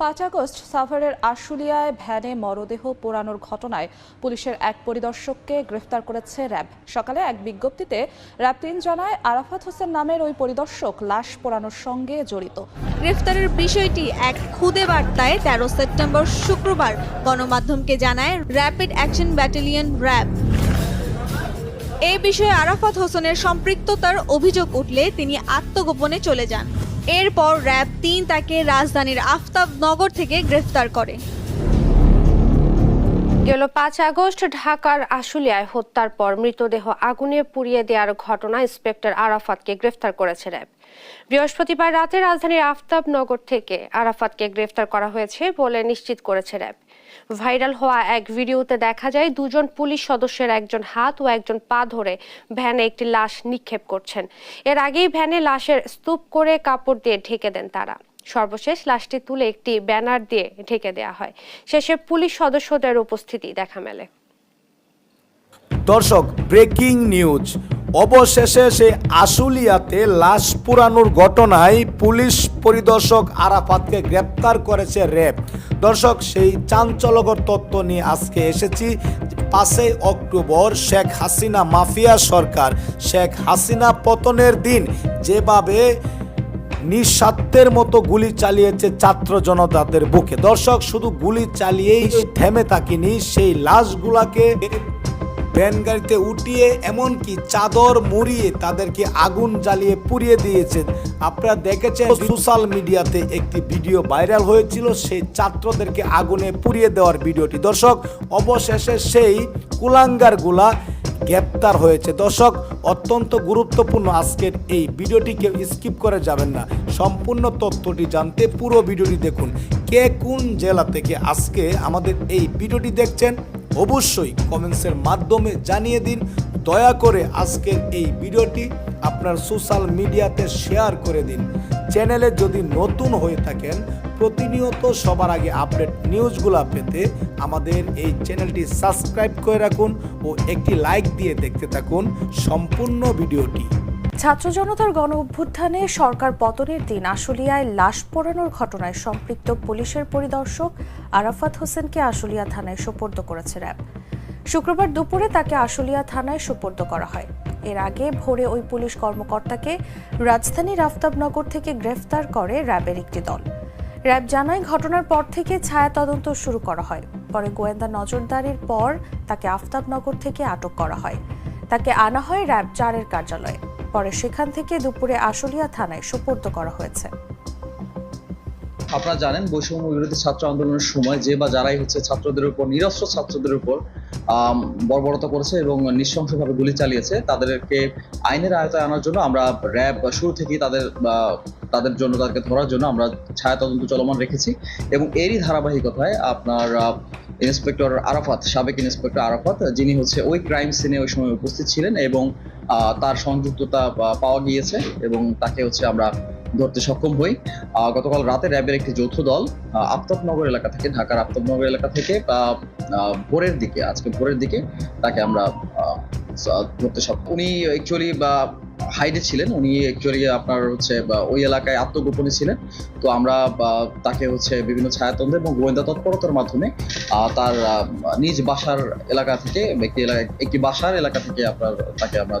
পাঁচ আগস্ট সাভারের আশুলিয়ায় ভ্যানে মরদেহ পোড়ানোর ঘটনায় পুলিশের এক পরিদর্শককে গ্রেফতার করেছে র্যাব। সকালে এক বিজ্ঞপ্তিতে র্যাব তিন জানায়, আরাফাত হোসেন নামের ওই পরিদর্শক লাশ পোড়ানোর সঙ্গে জড়িত। গ্রেফতারের বিষয়টি এক খুদে বার্তায় তেরো সেপ্টেম্বর শুক্রবার গণমাধ্যমকে জানায় র্যাপিড অ্যাকশন ব্যাটালিয়ন র্যাব। এই বিষয়ে আরাফাত হোসেনের সম্পৃক্ততার অভিযোগ উঠলে তিনি আত্মগোপনে চলে যান। এরপর র্যাব তিন তাকে রাজধানীর আফতাব নগর থেকে গ্রেফতার করে। গেল পাঁচ আগস্ট ঢাকার আশুলিয়ায় হত্যার পর মৃতদেহ আগুনে পুড়িয়ে দেওয়ার ঘটনা ইন্সপেক্টর আরাফাতকে গ্রেফতার করেছে র্যাব। বৃহস্পতিবার রাতে রাজধানীর আফতাব নগর থেকে আরাফাতকে গ্রেফতার করা হয়েছে বলে নিশ্চিত করেছে র্যাব। ভাইরাল হওয়া এক ভিডিওতে দেখা যায় দুজন পুলিশ সদস্যের একজন হাত ও একজন পা ধরে ভ্যানে একটি লাশ নিক্ষেপ করছেন। এর আগেই ভ্যানে লাশের স্তূপ করে কাপড় দিয়ে ঢেকে দেন তারা। সর্বশেষ লাশটি তুলে একটি ব্যানার দিয়ে ঢেকে দেওয়া হয়। শেষে পুলিশ সদস্যদের উপস্থিতি দেখা মেলে। দর্শক, ব্রেকিং নিউজ। অবশেষে সেই আশুলিয়াতে লাশ পুরানোর ঘটনায় পুলিশ পরিদর্শক আরাফাতকে গ্রেপ্তার করেছে র্যাব দর্শক সেই চাঞ্চল্যকর তত্ত্ব নিয়ে আজকে এসেছি পাঁচই অক্টোবর শেখ হাসিনা মাফিয়া সরকার। শেখ হাসিনা পতনের দিন যেভাবে নিঃস্বার্থের মতো গুলি চালিয়েছে ছাত্র জনতাদের বুকে। দর্শক শুধু গুলি চালিয়েই থেমে থাকিনি সেই লাশগুলাকে ভ্যান গাড়িতে উঠিয়ে এমনকি চাদর মুড়িয়ে তাদেরকে আগুন জ্বালিয়ে পুড়িয়ে দিয়েছে আপনারা দেখেছেন সোশ্যাল মিডিয়াতে একটি ভিডিও ভাইরাল হয়েছিল সেই ছাত্রদেরকে আগুনে পুড়িয়ে দেওয়ার ভিডিওটি। দর্শক অবশেষে সেই কুলাঙ্গারগুলা গ্রেপ্তার হয়েছে। দর্শক অত্যন্ত গুরুত্বপূর্ণ আজকের এই ভিডিওটি কেউ স্কিপ করে যাবেন না। সম্পূর্ণ তথ্যটি জানতে পুরো ভিডিওটি দেখুন। কে কোন জেলা থেকে আজকে আমাদের এই ভিডিওটি দেখছেন? অবশ্যই কমেন্টসের মাধ্যমে জানিয়ে দিন। দয়া করে আজকের এই ভিডিওটি আপনার সোশ্যাল মিডিয়াতে শেয়ার করে দিন। চ্যানেলে যদি নতুন হয়ে থাকেন, প্রতিনিয়ত সবার আগে আপডেট নিউজগুলো পেতে আমাদের এই চ্যানেলটি সাবস্ক্রাইব করে রাখুন ও একটি লাইক দিয়ে দেখতে থাকুন সম্পূর্ণ ভিডিওটি। ছাত্র জনতার গণ অভ্যুত্থানে সরকার পতনের দিন আশুলিয়ায় লাশ পোড়ানোর ঘটনায় সম্পৃক্ত পুলিশের পরিদর্শক আরাফাত হোসেনকে আশুলিয়া থানায় সোপর্দ করেছে র্যাব। শুক্রবার দুপুরে তাকে আশুলিয়া থানায় সোপর্দ করা হয়। এর আগে ভোরে ওই পুলিশ কর্মকর্তাকে রাজধানীর আফতাবনগর থেকে গ্রেফতার করে র্যাবের একটি দল। র্যাব জানায়, ঘটনার পর থেকে ছায়া তদন্ত শুরু করা হয়। পরে গোয়েন্দা নজরদারির পর তাকে আফতাবনগর থেকে আটক করা হয়। তাকে আনা হয় র্যাব চারের কার্যালয়ে। পরে সেখান থেকে দুপুরে আশুলিয়া থানায় সুপর্দ করা হয়েছে। আপনারা জানেন বৈষম্য বিরোধী ছাত্র আন্দোলনের সময় যে বা যারাই হচ্ছে ছাত্রদের উপর, নিরস্ত্র ছাত্রদের উপর বর্বরতা করেছে এবং নৃশংসভাবে গুলি চালিয়েছে, তাদেরকে আইনের আয়তায় আনার জন্য আমরা র্যাব শুরু থেকেই তাদের তাদের জন্য, তাদেরকে ধরার জন্য আমরা ছায়া তদন্ত চলমান রেখেছি এবং এরই ধারাবাহিকতায় আপনার ইন্সপেক্টর আরাফাত, সাবেক ইন্সপেক্টর আরাফাত, যিনি হচ্ছে ওই ক্রাইম সিনে ওই সময় উপস্থিত ছিলেন এবং তার সংযুক্ততা পাওয়া গিয়েছে এবং তাকে হচ্ছে আমরা ধরতে সক্ষম হই। গতকাল রাতে র্যাবের একটি যৌথ দল আফতাবনগর এলাকা থেকে, ঢাকার আফতাবনগর এলাকা থেকে ভোরের দিকে, আজকে ভোরের দিকে তাকে আমরা ধরতে সক্ষম উনি অ্যাকচুয়ালি বা হাইডে ছিলেন। উনি অ্যাকচুয়ালি আপনার হচ্ছে ওই এলাকায় আত্মগোপনে ছিলেন। তো আমরা তাকে হচ্ছে বিভিন্ন ছায়াতন্ত্র এবং গোয়েন্দা তৎপরতার মাধ্যমে তার নিজ বাসার এলাকা থেকে, একটি এলাকা, একটি বাসার এলাকা থেকে আপনার, তাকে আমরা